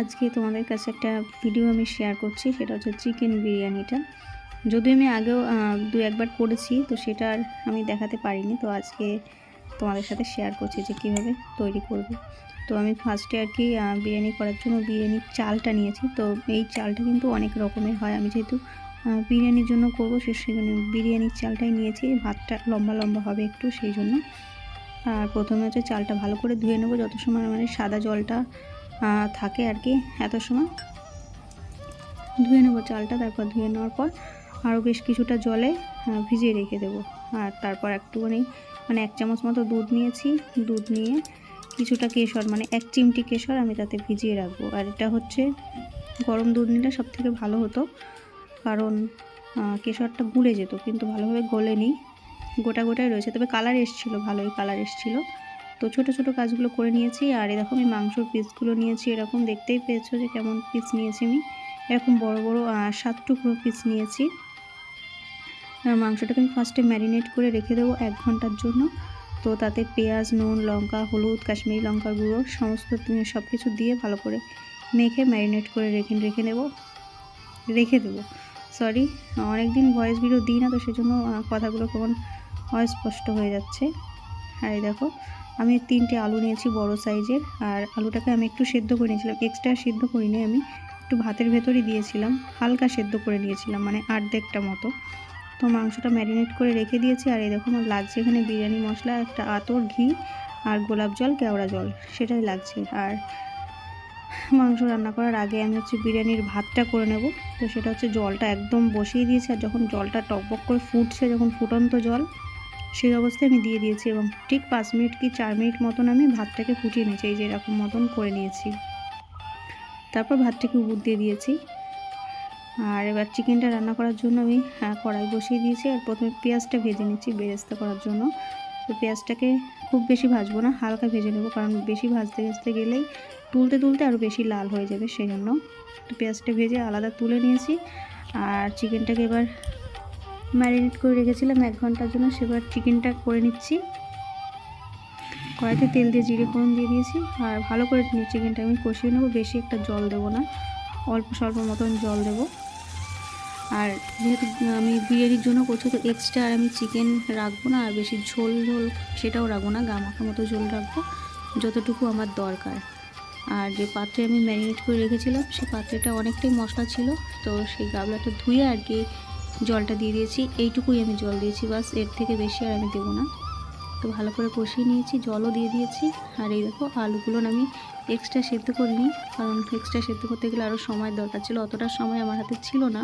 আজকে তোমাদের কাছে একটা ভিডিও আমি শেয়ার করছি, সেটা হচ্ছে চিকেন বিরিয়ানিটা। যদিও আমি আগেও দু একবার করেছি, তো সেটা আমি দেখাতে পারিনি, তো আজকে তোমাদের সাথে শেয়ার করছি যে কীভাবে তৈরি করব। তো আমি ফার্স্টে আর কি বিরিয়ানি করার জন্য বিরিয়ানির চালটা নিয়েছি, তো এই চালটা কিন্তু অনেক রকমের হয়। আমি যেহেতু বিরিয়ানির জন্য করব, সে সেজন্য বিরিয়ানির চালটাই নিয়েছি, ভাতটা লম্বা লম্বা হবে একটু সেই জন্য। আর প্রথমে হচ্ছে চালটা ভালো করে ধুয়ে নেব, যত সময় মানে সাদা জলটা থাকে আর কি এত সময়। ধুয়ে নেব চালটা, তারপর ধুয়ে নেওয়ার পর আরও বেশ কিছুটা জলে ভিজিয়ে রেখে দেবো। আর তারপর একটুখানি মানে এক চামচ মতো দুধ নিয়েছি। দুধ নিয়ে কিছুটা কেশর মানে এক চিমটি কেশর আমি তাতে ভিজিয়ে রাখব। আর এটা হচ্ছে, গরম দুধ নিলে সব থেকে ভালো হতো। কারণ কেশরটা গুলে যেত, কিন্তু ভালোভাবে গলেনি। গোটা গোটাই রয়েছে, তবে কালার এসছিলো, ভালোই কালার এসছিলো। তো ছোট ছোট কাজগুলো করে নিয়েছি। আর এরকম আমি মাংসর পিসগুলো নিয়েছি। এরকম দেখতেই পেয়েছ যে কেমন পিস নিয়েছি আমি। এরকম বড় বড় সাত টুকরো পিস নিয়েছি। মাংসটাকে আমি ফার্স্টে ম্যারিনেট করে রেখে দেবো এক ঘণ্টার জন্য। তো তাতে পেঁয়াজ, নুন, লঙ্কা, হলুদ, কাশ্মীরি লঙ্কার গুঁড়ো সমস্ত সব কিছু দিয়ে ভালো করে মেখে ম্যারিনেট করে রেখে রেখে নেব রেখে দেবো। সরি অনেক দিন ভয়েস ভিডিও দিই না, তো সেজন্য কথাগুলো কেমন অস্পষ্ট হয়ে যাচ্ছে। আর দেখো আমি তিনটে আলু নিয়েছি বড় সাইজের, আর আলুটাকে আমি একটু সেদ্ধ করে নিয়েছিলাম। এক্সট্রা সেদ্ধ করিনি আমি, একটু ভাতের ভেতরই দিয়েছিলাম, হালকা সেদ্ধ করে নিয়েছিলাম মানে আর্ধেকটা মতো। তো মাংসটা ম্যারিনেট করে রেখে দিয়েছি, আর এই দেখো আমার লাগছে এখানে বিরিয়ানি মশলা, একটা আতর ঘি আর গোলাপ জল, কেওড়া জল, সেটাই লাগছে। আর মাংস রান্না করার আগে আমি হচ্ছে বিরিয়ানির ভাতটা করে নেব, তো সেটা হচ্ছে জলটা একদম বসিয়ে দিয়েছি, আর যখন জলটা টকবক করে ফুটছে, যখন ফুটন্ত জল সেই অবস্থায় আমি দিয়ে দিয়েছি এবং ঠিক পাঁচ মিনিট কি চার মিনিট মতন আমি ভাতটাকে ফুটিয়ে নিয়েছি এই যে এরকম মতন করে নিয়েছি। তারপর ভাতটাকে উপর দিয়ে দিয়েছি। আর এবার চিকেনটা রান্না করার জন্য আমি আহ, কড়াই বসিয়ে দিয়েছি আর প্রথমে পেঁয়াজটা ভেজে নিচ্ছি বেরেস্তা করার জন্য। তো পেঁয়াজটাকে খুব বেশি ভাজবো না হালকা ভেজে নেব কারণ বেশি ভাজতে ভাজতে গেলেই তুলতে তুলতে আরও বেশি লাল হয়ে যাবে সেই জন্য তো পেঁয়াজটা ভেজে আলাদা তুলে নিয়েছি। আর চিকেনটাকে এবার ম্যারিনেট করে রেখেছিলাম এক ঘণ্টার জন্য, সেবার চিকেনটা করে নিচ্ছি। কড়াইতে তেল দিয়ে জিরে ফোড়ন দিয়ে দিয়েছি। আর ভালো করে চিকেনটা আমি কষিয়ে নেব, বেশি একটা জল দেবো না, অল্প স্বল্প মতন জল দেবো। আর যেহেতু আমি বিরিয়ানির জন্য করছি তো এক্সট্রা আর আমি চিকেন রাখব না, আর বেশি ঝোল ঝোল সেটাও রাখব না, গামাখা মতো ঝোল রাখব, যতটুকু আমার দরকার। আর যে পাত্রে আমি ম্যারিনেট করে রেখেছিলাম সেই পাত্রেটা অনেকটাই মশলা ছিল, তো সেই গাবলাটা ধুয়ে আর কি জলটা দিয়ে দিয়েছি। এইটুকুই আমি জল দিয়েছি, বাস। এর থেকে বেশি আর আমি দেবো না। তো ভালো করে কষিয়ে নিয়েছি, জলও দিয়ে দিয়েছি। আর এই দেখো, আলুগুলো আমি এক্সট্রা সেদ্ধ করিনি, কারণ এক্সট্রা সেদ্ধ করতে গেলে আরও সময় দরকার ছিল। অতটা সময় আমার হাতে ছিল না।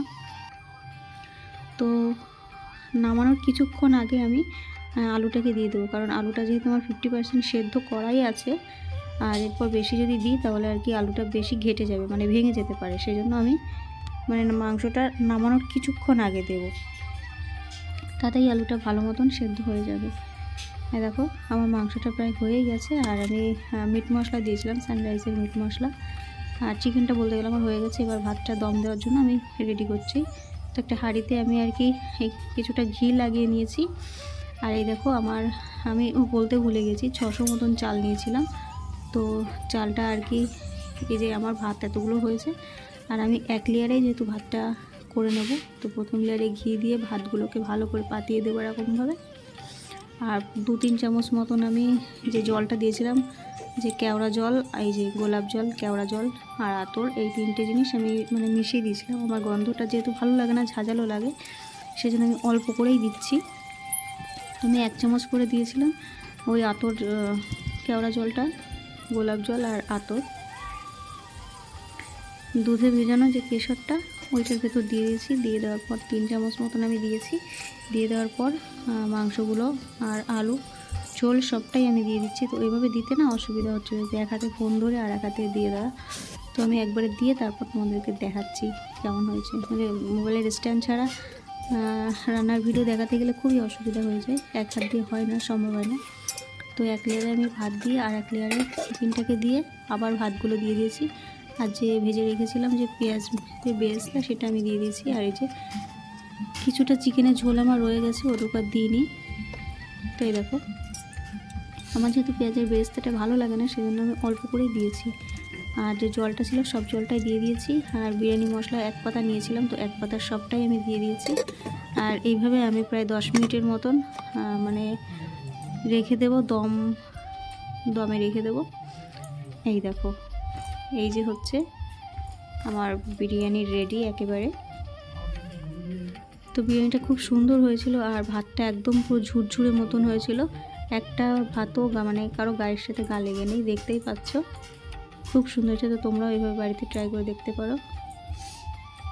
তো নামানোর কিছুক্ষণ আগে আমি আলুটাকে দিয়ে দেবো। কারণ আলুটা যেহেতু আমার ফিফটি পার্সেন্ট সেদ্ধ করাই আছে, আর এরপর বেশি যদি দিই, তাহলে আর কি আলুটা বেশি ঘেটে যাবে মানে ভেঙে যেতে পারে। সেই জন্য আমি মানে মাংসটা নামানোর কিছুক্ষণ আগে দেবো। তাতেই আলুটা ভালো মতন সেদ্ধ হয়ে যাবে। দেখো, আমার মাংসটা প্রায় হয়েই গেছে। আর আমি মিট মশলা দিয়েছিলাম সানরাইজের মিট মশলা। আর চিকেনটা বলতে গেলে আমার হয়ে গেছে। এবার ভাতটা দম দেওয়ার জন্য আমি রেডি করছি। তো একটা হাঁড়িতে আমি আর কি কিছুটা ঘি লাগিয়ে নিয়েছি। আর এই দেখো, আমার, আমি বলতে ভুলে গেছি, ছশো মতন চাল নিয়েছিলাম। তো চালটা আর কি, এই যে আমার ভাত এতগুলো হয়েছে। আর আমি এক লেয়ারে যেহেতু ভাতটা করে নেব, তো প্রথম লেয়ারে ঘি দিয়ে ভাতগুলোকে ভালো করে পাতিয়ে দেবো এরকমভাবে। আর দু তিন চামচ মতন আমি যে জলটা দিয়েছিলাম, যে কেওড়া জল, এই যে গোলাপ জল, কেওড়া জল আর আতর, এই তিনটে জিনিস আমি মানে মিশিয়ে দিয়েছিলাম। আমার গন্ধটা যেহেতু ভালো লাগে না, ঝাঁঝালো লাগে সেই জন্য আমি অল্প করেই দিচ্ছি। আমি এক চামচ করে দিয়েছিলাম ওই আতর কেওড়া জলটা, গোলাপ জল আর আতর। দুধে ভেজানো যে কেশরটা, ওইটার ভেতর দিয়ে দিয়েছি। দিয়ে দেওয়ার পর তিন চামচ মতন আমি দিয়েছি। দিয়ে দেওয়ার পর মাংসগুলো আর আলু, ঝোল সবটাই আমি দিয়ে দিচ্ছি। তো এইভাবে দিতে না অসুবিধা হচ্ছে যে এক হাতে ফোন ধরে আর এক হাতে দিয়ে দেওয়া। তো আমি একবারে দিয়ে তারপর তোমাদেরকে দেখাচ্ছি কেমন হয়েছে। মানে মোবাইলের স্ট্যান্ড ছাড়া রান্নার ভিডিও দেখাতে গেলে খুবই অসুবিধা হয়ে যায়। এক হাত দিয়ে হয় না, সম্ভব হয় না। তো এক লেয়ারে আমি ভাত দিয়ে আর এক লেয়ারে চিকেনটাকে দিয়ে আবার ভাতগুলো দিয়ে দিয়েছি। আর যে ভেজে রেখেছিলাম যে পেঁয়াজ বেরেস্তা, সেটা আমি দিয়ে দিয়েছি। আর এই যে কিছুটা চিকেনের ঝোল আমার রয়ে গেছে ওটুকু আর দিইনি তো এই দেখো, আমার যেহেতু পেঁয়াজের বেরেস্তাটা ভালো লাগে না, সেজন্য আমি অল্প করেই দিয়েছি। আর যে জলটা ছিল, সব জলটাই দিয়ে দিয়েছি। আর বিরিয়ানি মশলা এক পাতা নিয়েছিলাম, তো এক পাতার সবটাই আমি দিয়ে দিয়েছি। আর এইভাবে আমি প্রায় দশ মিনিটের মতন মানে রেখে দেব, দম, দমে রেখে দেব। এই দেখো এই যে হচ্ছে আমার বিরিয়ানি রেডি একেবারে। তো বিরিয়ানিটা খুব সুন্দর হয়েছিল আর ভাতটা একদম পুরো ঝুরঝুরে মতন হয়েছিল। একটা ভাতও মানে কারও গায়ের সাথে গা লেগে নেই, দেখতেই পাচ্ছ। খুব সুন্দর হয়েছে তো তোমরাও এইভাবে বাড়িতে ট্রাই করে দেখতে পারো।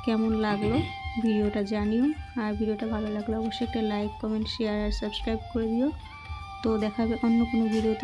কেমন লাগল ভিডিওটা জানিও। আর ভিডিওটা ভালো লাগলে অবশ্যই একটা লাইক কমেন্ট শেয়ার আর সাবস্ক্রাইব করে দিও। তো দেখা হবে অন্য কোনো ভিডিওতে।